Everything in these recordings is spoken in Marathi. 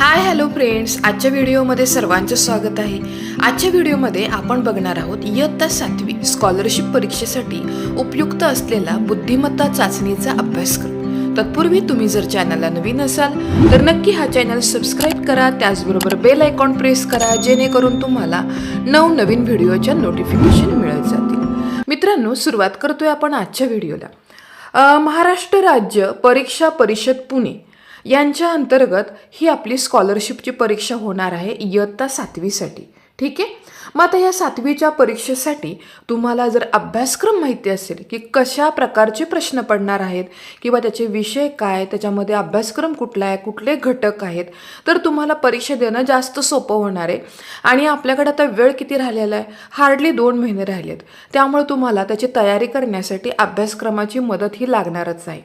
Hi hello friends. आजच्या व्हिडिओमध्ये सर्वांचं स्वागत आहे. आजच्या व्हिडिओमध्ये आपण बघणार आहोत इयत्ता सातवी स्कॉलरशिप परीक्षेसाठी उपयुक्त असलेला बुद्धिमत्ता चाचणीचा अभ्यासक्रम. तत्पूर्वी तुम्ही जर चॅनलला नवीन असाल तर नक्की हा चॅनल सबस्क्राईब करा. त्याचबरोबर बेल आयकॉन प्रेस करा जेणेकरून तुम्हाला नवनवीन व्हिडिओच्या नोटिफिकेशन मिळत जातील. मित्रांनो सुरुवात करतोय आपण आजच्या व्हिडिओला. महाराष्ट्र राज्य परीक्षा परिषद पुणे यांच्या अंतर्गत ही आपली स्कॉलरशिपची परीक्षा होणार आहे इयत्ता सातवीसाठी. ठीक आहे? मग आता या सातवीच्या परीक्षेसाठी तुम्हाला जर अभ्यासक्रम माहिती असेल की कशा प्रकारचे प्रश्न पडणार आहेत किंवा त्याचे विषय काय त्याच्यामध्ये अभ्यासक्रम कुठला आहे कुठले घटक आहेत तर तुम्हाला परीक्षा देणं जास्त सोपं होणार आहे. आणि आपल्याकडे आता वेळ किती राहिलेला आहे? हार्डली दोन महिने राहिले आहेत त्यामुळे तुम्हाला त्याची तयारी करण्यासाठी अभ्यासक्रमाची मदत ही लागणारच आहे.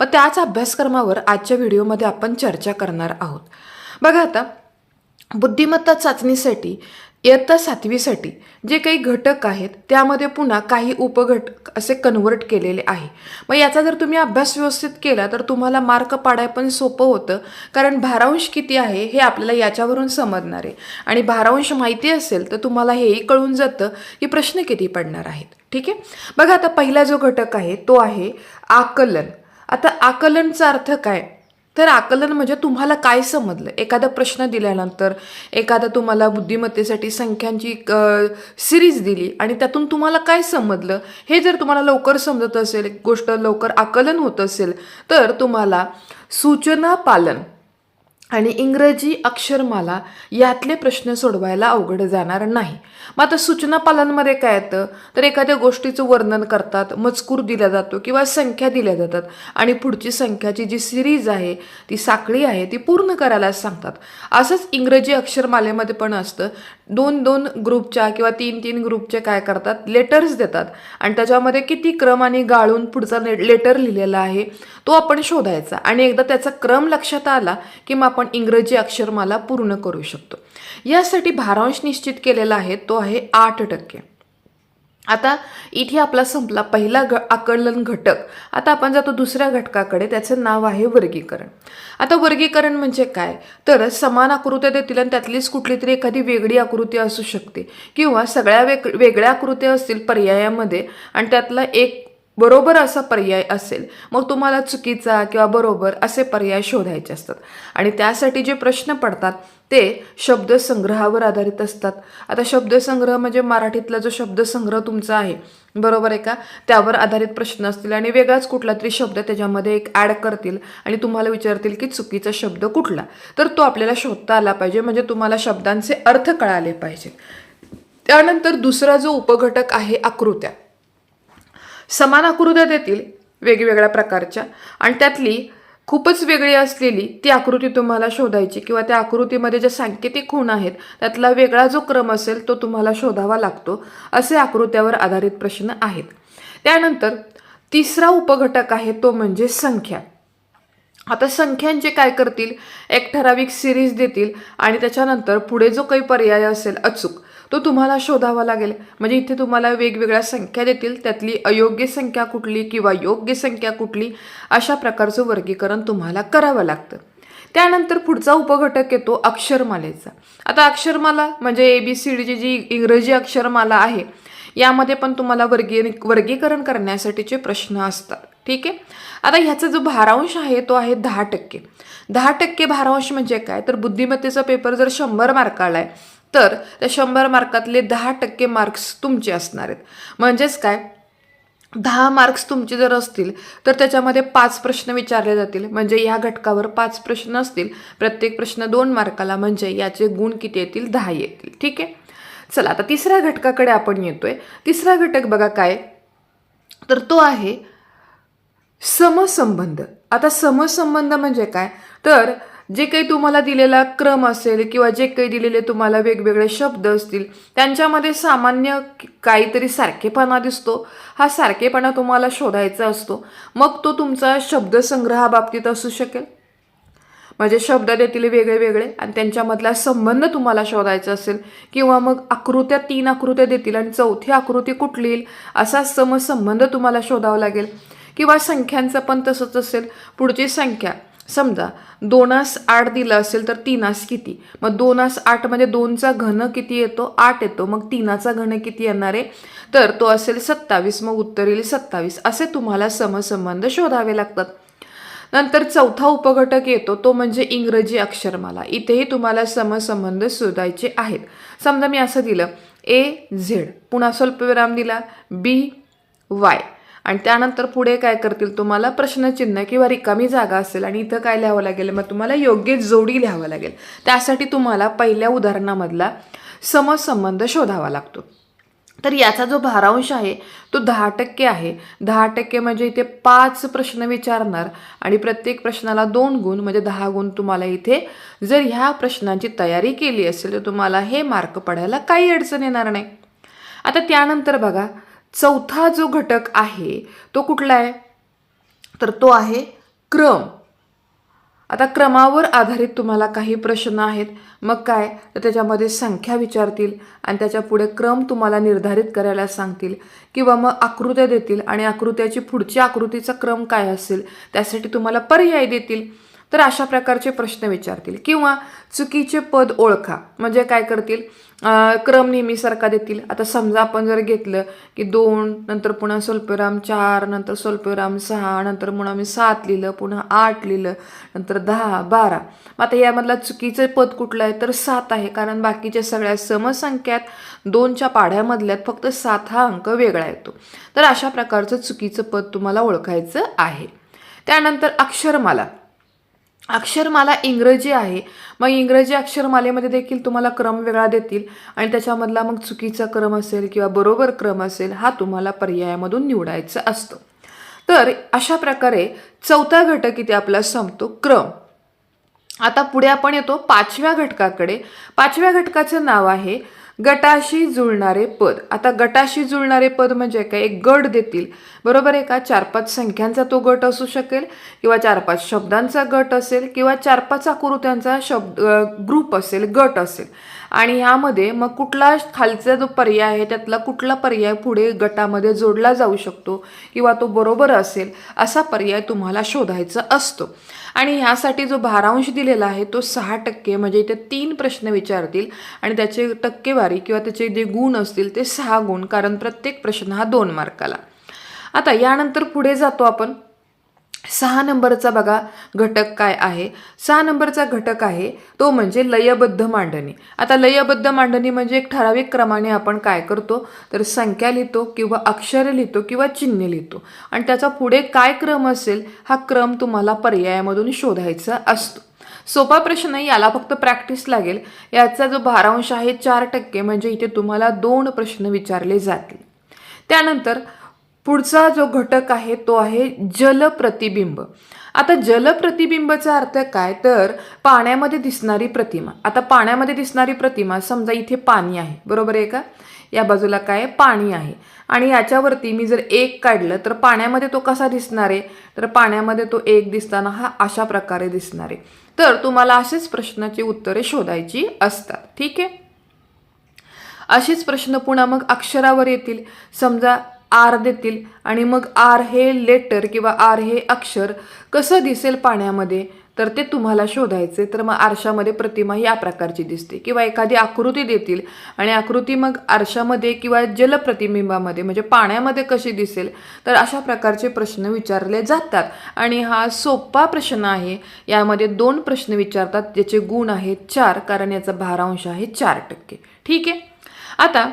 मग त्याच अभ्यासक्रमावर आजच्या व्हिडिओमध्ये आपण चर्चा करणार आहोत. बघा आता बुद्धिमत्ता चाचणीसाठी इयत्ता सातवीसाठी जे काही घटक आहेत त्यामध्ये पुन्हा काही उपघटक असे कन्वर्ट केलेले आहे. मग याचा जर तुम्ही अभ्यास व्यवस्थित केला तर तुम्हाला मार्क पाडाय पण सोपं होतं कारण भारांश किती आहे हे आपल्याला याच्यावरून समजणार आहे. आणि भारांश माहिती असेल तर तुम्हाला हेही कळून जातं की प्रश्न किती पडणार आहेत. ठीक आहे? बघा आता पहिला जो घटक आहे तो आहे आकलन. आता आकलनचा अर्थ काय? तर आकलन म्हणजे तुम्हाला काय समजलं? एखादा प्रश्न दिल्यानंतर एखादा तुम्हाला बुद्धिमत्तेसाठी संख्यांची सिरीज दिली आणि त्यातून तुम्हाला काय समजलं? हे जर तुम्हाला लवकर समजत असेल एक गोष्ट लवकर आकलन होत असेल तर तुम्हाला सूचना पालन आणि इंग्रजी अक्षरमाला यातले प्रश्न सोडवायला अवघड जाणार नाही. मग आता सूचनापालांमध्ये काय येतं? तर एखाद्या गोष्टीचं वर्णन करतात मजकूर दिला जातो किंवा संख्या दिल्या जातात आणि पुढची संख्याची जी सिरीज आहे ती साखळी आहे ती पूर्ण करायला सांगतात. असंच इंग्रजी अक्षरमालेमध्ये पण असतं. दोन दोन ग्रुपच्या किंवा तीन तीन ग्रुपचे काय करतात? लेटर्स देतात. आणि त्याच्यामध्ये किती क्रम आणि गाळून पुढचा लेटर लिहिलेला आहे? तो आपण शोधायचा. आणि एकदा त्याचा क्रम लक्षात आला की मग आपण इंग्रजी अक्षरमाला पूर्ण करू शकतो. यासाठी भारांश निश्चित केलेला आहे तो आहे आठ टक्के. आता इथे आपला संपला पहिला ग आकलन घटक. आता आपण जातो दुसऱ्या घटकाकडे त्याचं नाव आहे वर्गीकरण. आता वर्गीकरण म्हणजे काय? तर समान आकृत्या देतील आणि त्यातलीच कुठली तरी एखादी वेगळी आकृती असू शकते. किंवा सगळ्या वेग वेगळ्या आकृत्या असतील पर्यायामध्ये आणि त्यातला एक बरोबर असा पर्याय असेल मग तुम्हाला चुकीचा किंवा बरोबर असे पर्याय शोधायचे असतात. आणि त्यासाठी जे प्रश्न पडतात ते शब्दसंग्रहावर आधारित असतात. आता शब्दसंग्रह म्हणजे मराठीतला जो शब्दसंग्रह तुमचा आहे बरोबर आहे का? त्यावर आधारित प्रश्न असतील आणि वेगळाच कुठला तरी शब्द त्याच्यामध्ये एक ॲड करतील आणि तुम्हाला विचारतील की चुकीचा शब्द कुठला? तर तो आपल्याला शोधता आला पाहिजे म्हणजे तुम्हाला शब्दांचे अर्थ कळाले पाहिजे त्यानंतर दुसरा जो उपघटक आहे आकृत्या. समान आकृत्या देतील वेगवेगळ्या प्रकारच्या. आणि त्यातली खूपच वेगळी असलेली ती आकृती तुम्हाला शोधायची किंवा त्या आकृतीमध्ये ज्या सांकेतिक खूण आहेत त्यातला वेगळा जो क्रम असेल तो तुम्हाला शोधावा लागतो असे आकृत्यावर आधारित प्रश्न आहेत. त्यानंतर तिसरा उपघटक आहे तो म्हणजे संख्या. आता संख्यांचे काय करतील? एक ठराविक सिरीज देतील आणि त्याच्यानंतर पुढे जो काही पर्याय असेल अचूक तो तुम्हाला शोधावा लागेल. म्हणजे इथे तुम्हाला वेगवेगळ्या संख्या देतील. त्यातली अयोग्य संख्या कुठली किंवा योग्य संख्या कुठली अशा प्रकारचं वर्गीकरण तुम्हाला करावं लागतं. त्यानंतर पुढचा उपघटक येतो अक्षरमालेचा. आता अक्षरमाला म्हणजे ए बी सी डीची जी इंग्रजी अक्षरमाला आहे यामध्ये पण तुम्हाला वर्गी वर्गीकरण करण्यासाठीचे प्रश्न असतात. ठीक आहे? आता ह्याचा जो भारांश आहे तो आहे दहा टक्के. दहा टक्के भारांश म्हणजे काय? तर बुद्धिमत्तेचा पेपर जर शंभर मार्काला आहे तर त्या शंभर मार्कातले दहा टक्के मार्क्स तुमचे असणार आहेत. म्हणजेच काय? दहा मार्क्स तुमचे जर असतील तर त्याच्यामध्ये पाच प्रश्न विचारले जातील. म्हणजे या घटकावर पाच प्रश्न असतील. प्रत्येक प्रश्न दोन मार्काला म्हणजे याचे गुण किती येतील? दहा येतील. ठीक आहे? चला आता तिसऱ्या घटकाकडे आपण येतोय. तिसरा घटक बघा काय? तर तो आहे समसंबंध. आता समसंबंध म्हणजे काय? तर जे काही तुम्हाला दिलेला क्रम असेल किंवा जे काही दिलेले तुम्हाला वेगवेगळे शब्द असतील त्यांच्यामध्ये सामान्य काहीतरी सारखेपणा दिसतो. हा सारखेपणा तुम्हाला शोधायचा असतो. मग तो तुमचा शब्दसंग्रहाबाबतीत असू शकेल. म्हणजे शब्द देतील वेगळे वेगळे आणि त्यांच्यामधला संबंध तुम्हाला शोधायचा असेल किंवा मग आकृत्या तीन आकृत्या देतील आणि चौथी आकृती कुठली येईल असा समसंबंध तुम्हाला शोधावा लागेल. किंवा संख्यांचं पण तसंच असेल. पुढची संख्या. समजा दोनास आठ दिलं असेल तर तीनास किती? मग दोनास आठमध्ये म्हणजे दोनचा घन किती येतो? आठ येतो. मग तीनाचा घन किती येणार आहे? तर तो असेल सत्तावीस. मग उत्तर येईल सत्तावीस. असे तुम्हाला समसंबंध शोधावे लागतात. नंतर चौथा उपघटक येतो. तो म्हणजे इंग्रजी अक्षरमाला. इथेही तुम्हाला समसंबंध शोधायचे आहेत. समजा मी असं दिलं. A Z. पुन्हा स्वल्पविराम दिला. B Y. आणि त्यानंतर पुढे काय करतील? तुम्हाला प्रश्नचिन्ह किंवा रिकामी जागा असेल आणि इथं काय लिहावं लागेल? मग तुम्हाला योग्य जोडी लिहावं लागेल. त्यासाठी तुम्हाला पहिल्या उदाहरणामधला समसंबंध शोधावा लागतो. तर याचा जो भारांश आहे तो दहा टक्के आहे. दहा टक्के म्हणजे इथे पाच प्रश्न विचारणार आणि प्रत्येक प्रश्नाला दोन गुण म्हणजे दहा गुण तुम्हाला इथे जर ह्या प्रश्नांची तयारी केली असेल तर तुम्हाला हे मार्क पडायला काही अडचण येणार नाही. आता त्यानंतर बघा चौथा जो घटक आहे तो कुठला आहे? तर तो आहे क्रम. आता क्रमावर आधारित तुम्हाला काही प्रश्न आहेत. मग काय? तर त्याच्यामध्ये संख्या विचारतील आणि त्याच्या पुढे क्रम तुम्हाला निर्धारित करायला सांगतील. किंवा मग आकृत्या देतील आणि आकृत्याची पुढची आकृतीचा क्रम काय असेल त्यासाठी तुम्हाला पर्याय देतील. तर अशा प्रकारचे प्रश्न विचारतील. किंवा चुकीचे पद ओळखा. म्हणजे काय करतील? क्रम नेहमीसारखा देतील. आता समजा आपण जर घेतलं की दोन नंतर पुन्हा स्वल्पविराम चार नंतर स्वल्पविराम सहा नंतर पुन्हा मी सात लिहिलं पुन्हा आठ लिहिलं नंतर दहा बारा. मग आता यामधला चुकीचं पद कुठलं आहे? तर सात आहे. कारण बाकीच्या सगळ्या समसंख्यात दोनच्या पाढ्यामधल्यात फक्त सात हा अंक वेगळा येतो. तर अशा प्रकारचं चुकीचं पद तुम्हाला ओळखायचं आहे. त्यानंतर अक्षरमाला. अक्षरमाला इंग्रजी आहे. मग इंग्रजी अक्षरमालेमध्ये देखील तुम्हाला क्रम वेगळा देतील आणि त्याच्यामधला मग चुकीचा क्रम असेल किंवा बरोबर क्रम असेल हा तुम्हाला पर्यायामधून निवडायचा असतो. तर अशा प्रकारे चौथा घटक इथे आपला संपतो क्रम. आता पुढे आपण येतो पाचव्या घटकाकडे. पाचव्या घटकाचं नाव आहे गटाशी जुळणारे पद. आता गटाशी जुळणारे पद म्हणजे काय? एक गट देतील. बरोबर आहे का? चार पाच संख्यांचा तो गट असू शकेल किंवा चार पाच शब्दांचा गट असेल किंवा चार पाच आकृत्यांचा शब्द ग्रुप असेल गट असेल. आणि ह्यामध्ये मग कुठला खालचा जो पर्याय आहे त्यातला कुठला पर्याय पुढे गटामध्ये जोडला जाऊ शकतो किंवा तो बरोबर असेल असा पर्याय तुम्हाला शोधायचा असतो. आणि ह्यासाठी जो भारांश दिलेला आहे तो सहा टक्के म्हणजे इथे तीन प्रश्न विचारतील आणि त्याचे टक्केवारी किंवा त्याचे जे गुण असतील ते सहा गुण कारण प्रत्येक प्रश्न हा दोन मार्काला. आता यानंतर पुढे जातो आपण. सहा नंबरचा बघा घटक काय आहे? सहा नंबरचा घटक आहे तो म्हणजे लयबद्ध मांडणी. आता लयबद्ध मांडणी म्हणजे एक ठराविक क्रमाने आपण काय करतो? तर संख्या लिहितो किंवा अक्षर लिहितो किंवा चिन्ह लिहितो. आणि त्याचा पुढे काय क्रम असेल हा क्रम तुम्हाला पर्यायामधून शोधायचा असतो. सोपा प्रश्न आहे याला फक्त प्रॅक्टिस लागेल. याचा जो भारांश आहे चार टक्के म्हणजे इथे तुम्हाला दोन प्रश्न विचारले जातील. त्यानंतर पुढचा जो घटक आहे तो आहे जलप्रतिबिंब. आता जलप्रतिबिंबचा अर्थ काय? तर पाण्यामध्ये दिसणारी प्रतिमा. आता पाण्यामध्ये दिसणारी प्रतिमा समजा इथे पाणी आहे. बरोबर आहे का? या बाजूला काय पाणी आहे. आणि याच्यावरती मी जर एक काढलं तर पाण्यामध्ये तो कसा दिसणार आहे? तर पाण्यामध्ये तो एक दिसताना हा अशा प्रकारे दिसणार आहे. तर तुम्हाला असेच प्रश्नाची उत्तरे शोधायची असतात. ठीक आहे? असेच प्रश्न पुन्हा मग अक्षरावर येतील. समजा आर देतील. आणि मग आर हे लेटर किंवा आर हे अक्षर कसं दिसेल पाण्यामध्ये? तर ते तुम्हाला शोधायचे. तर मग आरशामध्ये प्रतिमा या प्रकारची दिसते. किंवा एखादी आकृती देतील. आणि आकृती मग आरशामध्ये किंवा जलप्रतिबिंबामध्ये म्हणजे पाण्यामध्ये कशी दिसेल? तर अशा प्रकारचे प्रश्न विचारले जातात. आणि हा सोपा प्रश्न आहे. यामध्ये दोन प्रश्न विचारतात ज्याचे गुण आहेत चार कारण याचा भारांश आहे चार टक्के. ठीक आहे? आता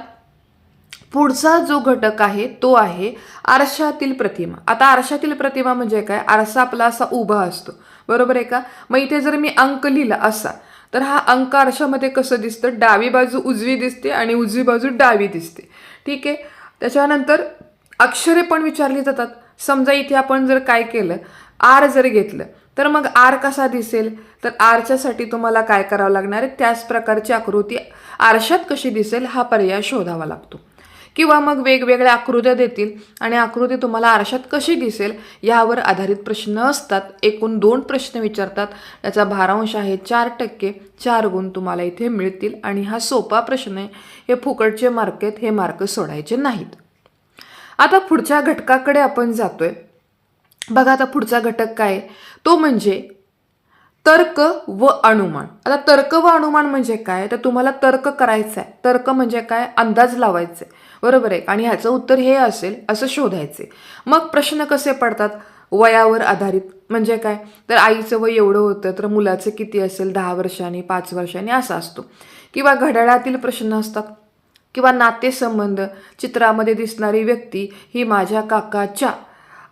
पुढचा जो घटक आहे तो आहे आरशातील प्रतिमा. आता आरशातील प्रतिमा म्हणजे काय? आरसा आपला असा उभा असतो. बरोबर आहे का? मग इथे जर मी अंक लिहिला असा तर हा अंक आरशामध्ये कसं दिसतं? डावी बाजू उजवी दिसते आणि उजवी बाजू डावी दिसते. ठीक आहे? त्याच्यानंतर अक्षरे पण विचारली जातात. समजा इथे आपण जर काय केलं? आर जर घेतलं तर मग आर कसा दिसेल? तर आरच्यासाठी तुम्हाला काय करावं लागणार आहे? त्याच प्रकारची आकृती आरशात कशी दिसेल? हा पर्याय शोधावा लागतो. किंवा मग वेगवेगळ्या आकृत्या देतील आणि आकृती तुम्हाला आरशात कशी दिसेल यावर आधारित प्रश्न असतात. एकूण दोन प्रश्न विचारतात. त्याचा भारांश आहे चार टक्के. चार गुण तुम्हाला इथे मिळतील. आणि हा सोपा प्रश्न आहे. हे फुकटचे मार्क आहेत. हे मार्क सोडायचे नाहीत. आता पुढच्या घटकाकडे आपण जातोय. बघा आता पुढचा घटक काय तो म्हणजे तर्क व अनुमान. आता तर्क व अनुमान म्हणजे काय? तर तुम्हाला तर्क करायचा आहे तर्क म्हणजे काय? अंदाज लावायचा. आहे बरोबर आहे? आणि ह्याचं उत्तर हे असेल असं शोधायचे. मग प्रश्न कसे पडतात? वयावर आधारित. म्हणजे काय? तर आईचं वय एवढं होतं तर मुलाचं किती असेल? दहा वर्षांनी पाच वर्षांनी असा असतो. किंवा घड्याळातील प्रश्न असतात. किंवा नातेसंबंध. चित्रामध्ये दिसणारी व्यक्ती ही माझ्या काकाच्या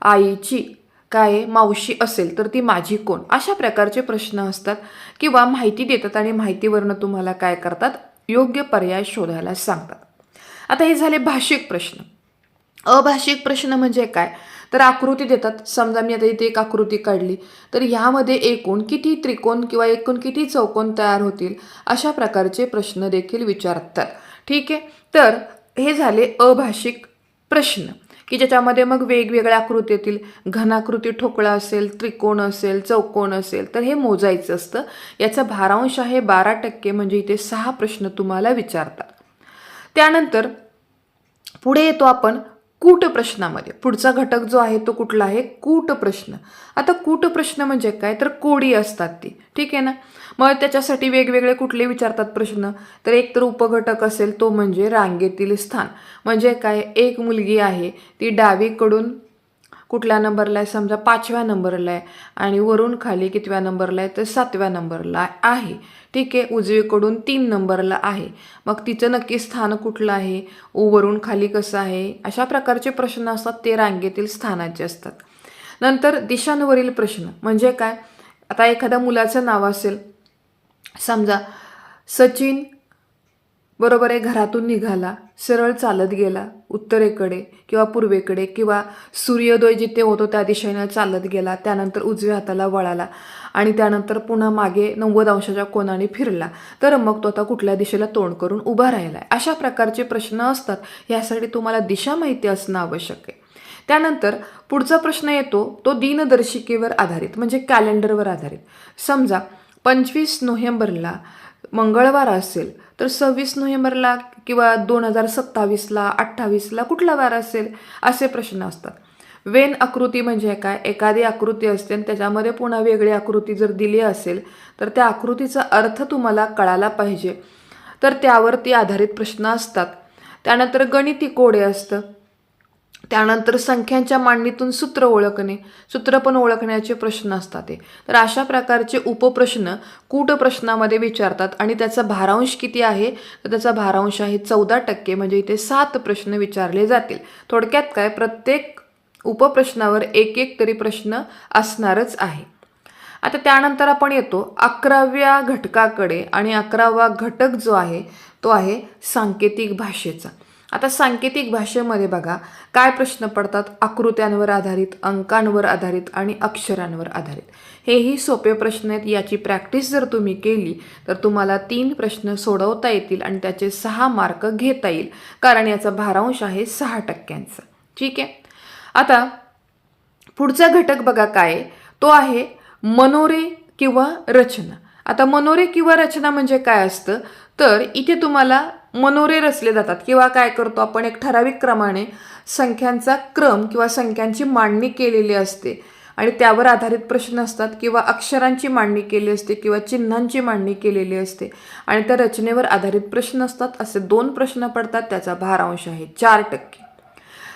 आईची काय मावशी असेल तर ती माझी कोण? अशा प्रकारचे प्रश्न असतात किंवा माहिती देतात आणि माहितीवरनं तुम्हाला काय करतात? योग्य पर्याय शोधायला सांगतात. आता हे झाले भाषिक प्रश्न. अभाषिक प्रश्न म्हणजे काय? तर आकृती देतात. समजा मी आता इथे एक आकृती काढली. तर ह्यामध्ये एकूण किती त्रिकोण किंवा एकूण किती चौकोन तयार होतील? अशा प्रकारचे प्रश्न देखील विचारतात. ठीक आहे? तर हे झाले अभाषिक प्रश्न. की ज्याच्यामध्ये मग वेगवेगळ्या आकृती येतील घनाकृती ठोकळा असेल त्रिकोण असेल चौकोन असेल तर हे मोजायचं असतं. याचा भारांश आहे बारा टक्के म्हणजे इथे सहा प्रश्न तुम्हाला विचारतात. त्यानंतर पुढे येतो आपण कूट प्रश्नामध्ये. पुढचा घटक जो आहे तो कुठला आहे? कूट प्रश्न. आता कूट प्रश्न म्हणजे काय? तर कोडी असतात ती. ठीक आहे ना? मग त्याच्यासाठी वेगवेगळे कुठले विचारतात प्रश्न? तर एक तर उपघटक असेल तो म्हणजे रांगेतील स्थान. म्हणजे काय? एक मुलगी आहे ती डावीकडून कुठल्या नंबरला आहे? समजा पाचव्या नंबरला आहे आणि वरून खाली कितव्या नंबरला आहे? तर सातव्या नंबरला आहे. ठीक आहे उजवीकडून तीन नंबरला आहे. मग तिचं नक्की स्थान कुठलं आहे? वरून खाली कसं आहे? अशा प्रकारचे प्रश्न असतात ते रांगेतील स्थानाचे असतात. नंतर दिशांवरील प्रश्न. म्हणजे काय? आता एखाद्या मुलाचं नाव असेल समजा सचिन बरोबर आहे घरातून निघाला सरळ चालत गेला उत्तरेकडे किंवा पूर्वेकडे किंवा सूर्योदय जिथे होतो त्या दिशेनं चालत गेला त्यानंतर उजव्या हाताला वळाला आणि त्यानंतर पुन्हा मागे नव्वद अंशाच्या कोणाने फिरला. तर मग तो आता कुठल्या दिशेला तोंड करून उभा राहिला आहे अशा प्रकारचे प्रश्न असतात. यासाठी तुम्हाला दिशा माहिती असणं आवश्यक आहे. त्यानंतर पुढचा प्रश्न येतो तो दिनदर्शिकेवर आधारित म्हणजे कॅलेंडरवर आधारित. समजा पंचवीस नोव्हेंबरला मंगळवार असेल तर सव्वीस नोव्हेंबरला किंवा दोन हजार सत्तावीसला अठ्ठावीसला कुठला वार असेल असे प्रश्न असतात. वेन आकृती म्हणजे काय? एखादी आकृती असते आणि त्याच्यामध्ये पुन्हा वेगळी आकृती जर दिली असेल तर त्या आकृतीचा अर्थ तुम्हाला कळाला पाहिजे. तर त्यावरती आधारित प्रश्न असतात. त्यानंतर गणिती कोडे असतं. त्यानंतर संख्यांच्या मांडणीतून सूत्र ओळखणे सूत्र पण ओळखण्याचे प्रश्न असतात ते तर अशा प्रकारचे उपप्रश्न कूट प्रश्नामध्ये विचारतात आणि त्याचा भारांश किती आहे? तर त्याचा भारांश आहे चौदा टक्के म्हणजे इथे सात प्रश्न विचारले जातील. थोडक्यात काय? प्रत्येक उपप्रश्नावर एक एक तरी प्रश्न असणारच आहे. आता त्यानंतर आपण येतो अकराव्या घटकाकडे आणि अकरावा घटक जो आहे तो आहे सांकेतिक भाषेचा. आता सांकेतिक भाषेमध्ये बघा काय प्रश्न पडतात? आकृत्यांवर आधारित अंकांवर आधारित आणि अक्षरांवर आधारित. हेही सोपे प्रश्न आहेत. याची प्रॅक्टिस जर तुम्ही केली तर तुम्हाला तीन प्रश्न सोडवता येतील आणि त्याचे सहा मार्क घेता येईल. कारण याचा भारांश आहे सहा टक्क्यांचा. ठीक आहे? आता पुढचा घटक बघा काय तो आहे मनोरे किंवा रचना. आता मनोरे किंवा रचना म्हणजे काय असतं? तर इथे तुम्हाला मनोरे रचले जातात किंवा काय करतो आपण एक ठराविक क्रमाने संख्यांचा क्रम किंवा संख्यांची मांडणी केलेली असते. आणि त्यावर आधारित प्रश्न असतात किंवा अक्षरांची मांडणी केली असते किंवा चिन्हांची मांडणी केलेली असते. आणि त्या रचनेवर आधारित प्रश्न असतात असे दोन प्रश्न पडतात त्याचा भारांश आहे चार टक्के.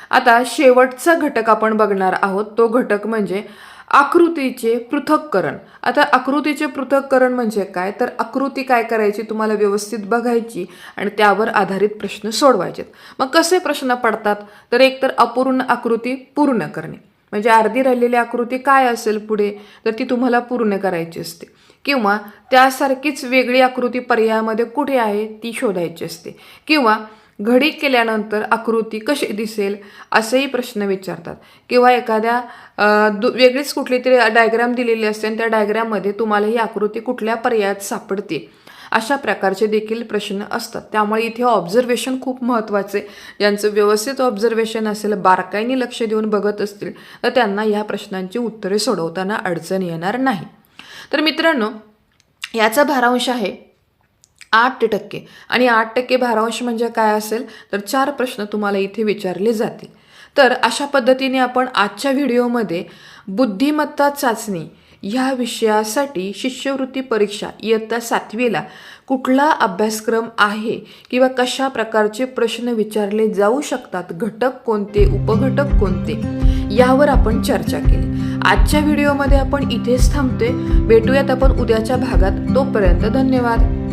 आता शेवटचा घटक आपण बघणार आहोत तो घटक म्हणजे आकृतीचे पृथक्करण. आता आकृतीचे पृथक्करण म्हणजे काय? तर आकृती काय करायची? तुम्हाला व्यवस्थित बघायची आणि त्यावर आधारित प्रश्न सोडवायचेत. मग कसे प्रश्न पडतात? तर एकतर अपूर्ण आकृती पूर्ण करणे. म्हणजे अर्धी राहिलेली आकृती काय असेल पुढे? तर ती तुम्हाला पूर्ण करायची असते. किंवा त्यासारखीच वेगळी आकृती पर्यायामध्ये कुठे आहे? ती शोधायची असते. किंवा घडी केल्यानंतर आकृती कशी दिसेल असेही प्रश्न विचारतात. किंवा एखाद्या दु वेगळीच कुठली तरी डायग्राम दिलेली असते आणि त्या डायग्राममध्ये तुम्हाला ही आकृती कुठल्या पर्यायात सापडते अशा प्रकारचे देखील प्रश्न असतात. त्यामुळे इथे ऑब्झर्वेशन खूप महत्त्वाचे. ज्यांचं व्यवस्थित ऑब्झर्वेशन असेल बारकाईने लक्ष देऊन बघत असतील तर त्यांना या प्रश्नांची उत्तरे सोडवताना अडचण येणार नाही. तर मित्रांनो याचा भारांश आहे आठ टक्के. आणि आठ टक्के भारांश म्हणजे काय असेल? तर चार प्रश्न तुम्हाला इथे विचारले जातील. तर अशा पद्धतीने आपण आजच्या व्हिडिओमध्ये बुद्धिमत्ता चाचणी ह्या विषयासाठी शिष्यवृत्ती परीक्षा इयत्ता सातवीला कुठला अभ्यासक्रम आहे किंवा कशा प्रकारचे प्रश्न विचारले जाऊ शकतात? घटक कोणते? उपघटक कोणते? यावर आपण चर्चा केली. आजच्या व्हिडिओमध्ये आपण इथेच थांबतोय. भेटूयात आपण उद्याच्या भागात. तोपर्यंत धन्यवाद.